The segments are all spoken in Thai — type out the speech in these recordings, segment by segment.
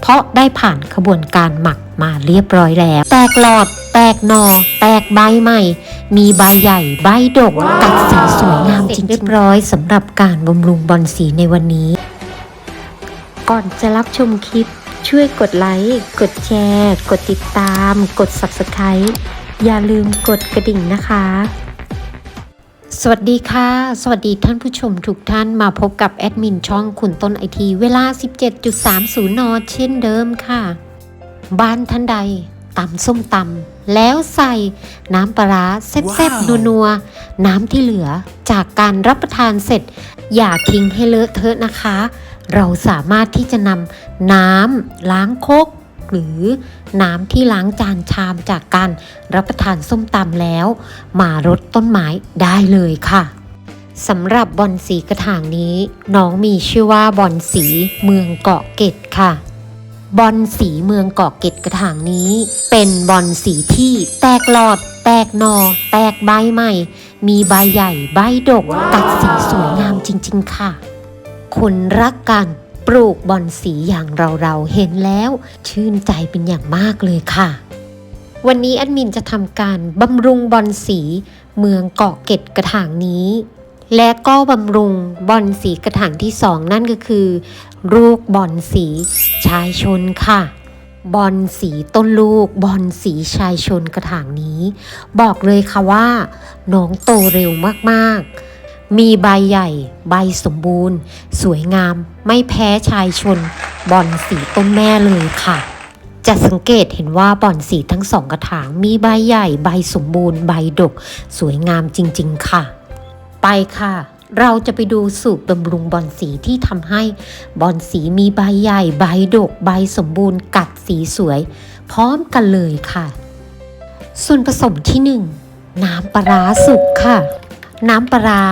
เพราะได้ผ่านขบวนการหมักมาเรียบร้อยแล้ว แตกหลอด แตกหนอ แตกใบใหม่ มีใบใหญ่ใบดกกัดสีสวยงามจริงๆเรียบร้อยสำหรับการบำรุงบอลสีในวันนี้ ก่อนจะรับชมคลิป ช่วยกดไลค์ กดแชร์ กดติดตาม กด Subscribe อย่าลืมกดกระดิ่งนะคะ สวัสดีค่ะ สวัสดีท่านผู้ชมทุกท่านมาพบกับแอดมินช่องคุณต้นไอที เวลา 17.30 น เช่นเดิมค่ะ บ้านท่านใดตำส้มตำแล้วใส่น้ำปลาร้าแซ่บว้าวๆนัวๆ น้ำที่เหลือจากการรับประทานเสร็จ อย่าทิ้งให้เลอะเทอะนะคะ เราสามารถที่จะนำน้ำล้างครก หรือน้ำที่ล้างจานชามจากการรับประทานส้มตำแล้ว มารดต้นไม้ได้เลยค่ะสำหรับบอนสีกระถางนี้ น้องมีชื่อว่าบอนสีเมืองเกาะเกร็ดค่ะบอนสีเมืองเกาะเกร็ดกระถางนี้ เป็นบอนสีที่แตกหลอด แตกนอ แตกใบใหม่ มีใบใหญ่ใบดกกัดสีสวยงามจริง ๆ ค่ะ คนรักการ ปลูกบอนสีอย่างเราๆเห็นแล้ว ชื่นใจเป็นอย่างมากเลยค่ะ วันนี้แอดมินจะทำการบำรุงบอนสีเมืองเกาะเก็ดกระถางนี้ และก็บำรุงบอนสีกระถางที่สองนั่นก็คือ ลูกบอนสีชายชนค่ะบอนสีต้นลูกบอนสีชายชนกระถางนี้ บอกเลยค่ะว่า น้องโตเร็วมากๆ มีใบใหญ่ ใบสมบูรณ์ สวยงาม ไม่แพ้ชายชน บอนสีต้นแม่เลยค่ะ จะสังเกตเห็นว่าบอนสีทั้งสองกระถาง มีใบใหญ่ ใบสมบูรณ์ ใบดก สวยงามจริง ๆ ค่ะ ไปค่ะ เราจะไปดูสูตรบำรุงบอนสีที่ทำให้บอนสีมีใบใหญ่ ใบดก ใบสมบูรณ์ กัดสีสวย พร้อมกันเลยค่ะ ส่วนผสมที่ 1 น้ำปลาร้าสุกค่ะ น้ำปลา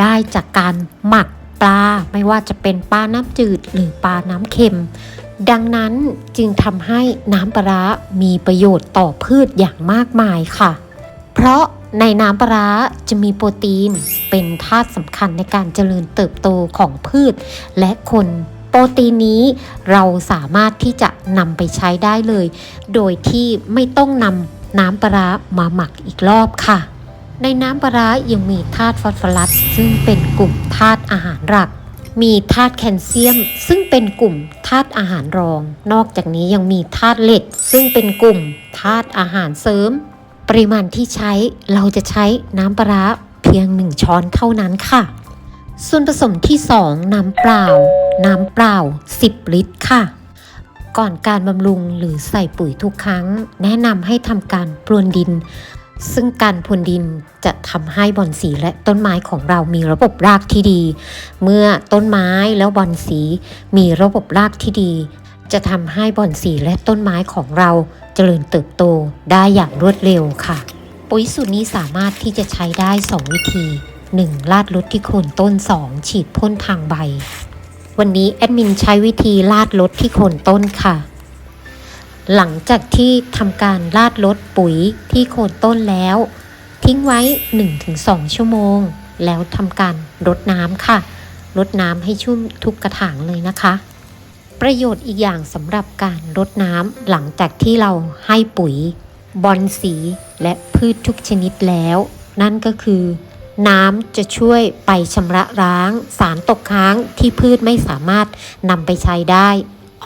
ได้จากการหมักปลาไม่ว่าจะเป็นปลาน้ำจืดหรือปลาน้ำเค็ม ดังนั้นจึงทำให้น้ำปลามีประโยชน์ต่อพืชอย่างมากมายค่ะ เพราะในน้ำปลาจะมีโปรตีนเป็นธาตุสำคัญในการเจริญเติบโตของพืช และคนโปรตีนนี้เราสามารถที่จะนำไปใช้ได้เลย โดยที่ไม่ต้องนำน้ำปลามาหมักอีกรอบค่ะ ในน้ำปลาร้ยังมีธาตุฟอสฟอรัส ซึ่งเป็นกลุ่มธาตุอาหารหลัก มีธาตุแคลเซียม ซึ่งเป็นกลุ่มธาตุอาหารรอง นอกจากนี้ยังมีธาตุเหล็ก ซึ่งเป็นกลุ่มธาตุอาหารเสริม ปริมาณที่ใช้เราจะใช้น้ำปลาร้เพียง1ช้อนเท่านั้นค่ะ ส่วนผสมที่ 2 น้ำเปล่า น้ำเปล่า 10 ลิตรค่ะก่อนการบำรุงหรือใส่ปุ๋ยทุกครั้ง แนะนำให้ทำการพรวนดิน ซึ่งการพรวนดินจะทำให้บอนสีและต้นไม้ของเรามีระบบรากที่ดี เมื่อต้นไม้แล้วบอนสีมีระบบรากที่ดี จะทำให้บอนสีและต้นไม้ของเราเจริญเติบโตได้อย่างรวดเร็วค่ะ ปุ๋ยสูตรนี้สามารถที่จะใช้ได้ 2 วิธี 1. ลาดลดที่โคนต้น 2. ฉีดพ่นทางใบ วันนี้แอดมินใช้วิธีลาดลดที่โคนต้นค่ะ หลังจากที่ทำการลาดลดปุ๋ยที่โคนต้นแล้ว ทิ้งไว้ 1-2 ชั่วโมง แล้วทำการรดน้ำค่ะรดน้ำให้ชุ่มทุกกระถางเลยนะคะ ประโยชน์อีกอย่างสำหรับการรดน้ำหลังจากที่เราให้ปุ๋ย บอนสีและพืชทุกชนิดแล้ว นั่นก็คือ น้ำจะช่วยไปชำระล้าง สารตกค้างที่พืชไม่สามารถนำไปใช้ได้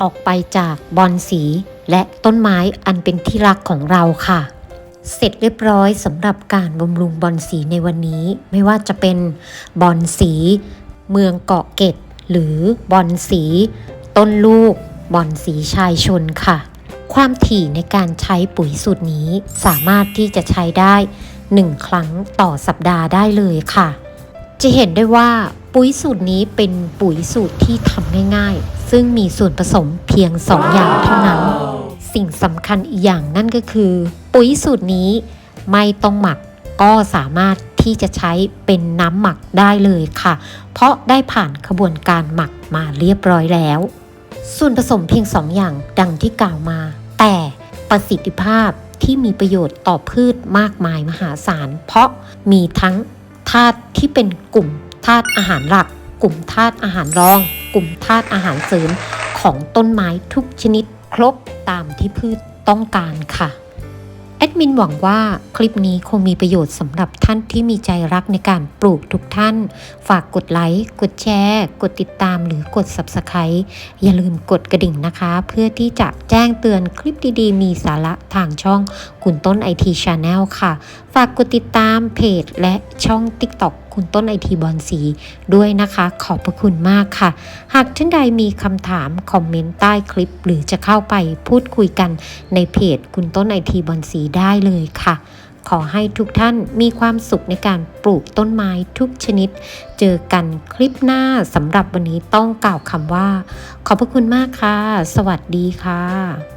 ออกไปจากบอนสี และต้นไม้อันเป็นที่รักของเราค่ะ เสร็จเรียบร้อยสำหรับการบำรุงบอนสีในวันนี้ ไม่ว่าจะเป็นบอนสี เมืองเกาะเกร็ดหรือบอนสี ต้นลูกบอนสีชายชนค่ะ ความถี่ในการใช้ปุ๋ยสูตรนี้สามารถที่จะใช้ได้ 1 ครั้งต่อสัปดาห์ได้เลยค่ะ จะเห็นได้ว่าปุ๋ยสูตรนี้เป็นปุ๋ยสูตรที่ทำง่าย ซึ่งมีส่วนผสมเพียง 2 อย่างเท่านั้น สิ่งสำคัญอีกอย่างนั่นก็คือ ปุ๋ยสูตรนี้ไม่ต้องหมักก็สามารถที่จะใช้เป็นน้ำหมักได้เลยค่ะ เพราะได้ผ่านขบวนการหมักมาเรียบร้อยแล้ว ส่วนผสมเพียง 2 อย่างดังที่กล่าวมา แต่ประสิทธิภาพที่มีประโยชน์ต่อพืชมากมายมหาศาล เพราะมีทั้งธาตุที่เป็นกลุ่มธาตุอาหารหลัก กลุ่มธาตุอาหารรอง กลุ่มธาตุอาหารเสริมของต้นไม้ทุกชนิดครบตามที่พืชต้องการค่ะ แอดมินหวังว่าคลิปนี้คงมีประโยชน์สำหรับท่านที่มีใจรักในการปลูกทุกท่าน ฝากกดไลค์ กดแชร์ กดติดตามหรือกด Subscribe อย่าลืมกดกระดิ่งนะคะ เพื่อที่จะแจ้งเตือนคลิปดีๆ มีสาระทางช่องคุณต้น IT Channel ค่ะ ฝากกดติดตามเพจและช่อง TikTok คุณต้นไอทีบอลสีด้วยนะคะ ขอบพระคุณมากค่ะ หากท่านใดมีคำถาม คอมเมนต์ใต้คลิป หรือจะเข้าไปพูดคุยกันในเพจคุณต้นไอทีบอลสีได้เลยค่ะ ขอให้ทุกท่านมีความสุขในการปลูกต้นไม้ทุกชนิด เจอกันคลิปหน้าสำหรับวันนี้ต้องกล่าวคำว่า ขอบพระคุณมากค่ะ สวัสดีค่ะ